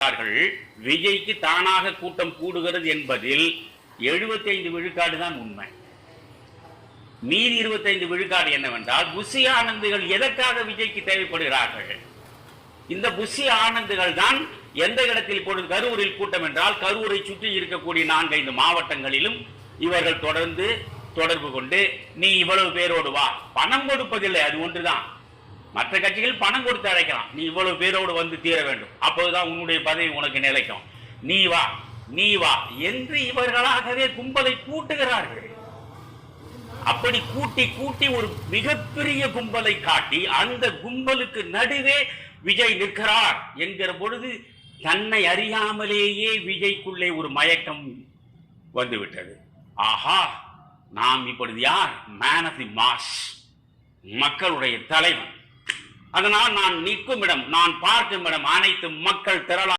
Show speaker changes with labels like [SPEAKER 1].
[SPEAKER 1] சொல்கிறார்கள் விஜய்க்கு தானாக கூட்டம் கூடுகிறது என்பதில் 75 விழுக்காடு தான் உண்மை. மீதி 25 விழுக்காடு என்னவென்றால் புஷி ஆனந்துகள் எதற்காக விஜய்க்கு தேவைப்படுகிறார்கள்? இந்த புஷி ஆனந்துகள் தான் எந்த இடத்தில் இப்பொழுது கரூரில் கூட்டம் என்றால் கரூரை சுற்றி இருக்கக்கூடிய நான்கைந்து மாவட்டங்களிலும் இவர்கள் தொடர்ந்து தொடர்பு கொண்டு நீ இவ்வளவு பேரோடு வா பணம் கொடுப்பதில்லை அது ஒன்றுதான். மற்ற கட்சிகள் பணம் கொடுத்து அழைக்கலாம். நீ இவ்வளவு பேரோடு வந்து தீர வேண்டும். அப்போதுதான் உன்னுடைய பதவி உனக்கு நிலைக்கும். நீ வா நீ வா என்று இவர்களாகவே கும்பலை கூட்டுகிறார்கள். அப்படி கூட்டி கூட்டி ஒரு மிகப்பெரிய கும்பலை காட்டி அந்த கும்பலுக்கு நடுவே விஜய் நிற்கிறார் என்கிற பொழுது தன்னை அறியாமலேயே விஜய்க்குள்ளே ஒரு மயக்கம் வந்துவிட்டது. ஆஹா நாம் இப்பொழுது யார்? மேன் ஆஃப் தி மாஸ் மக்களுடைய தலைவன். அதனால் நான் நிற்கும் இடம் நான் பார்க்கும் இடம் அனைத்து மக்கள் திரளா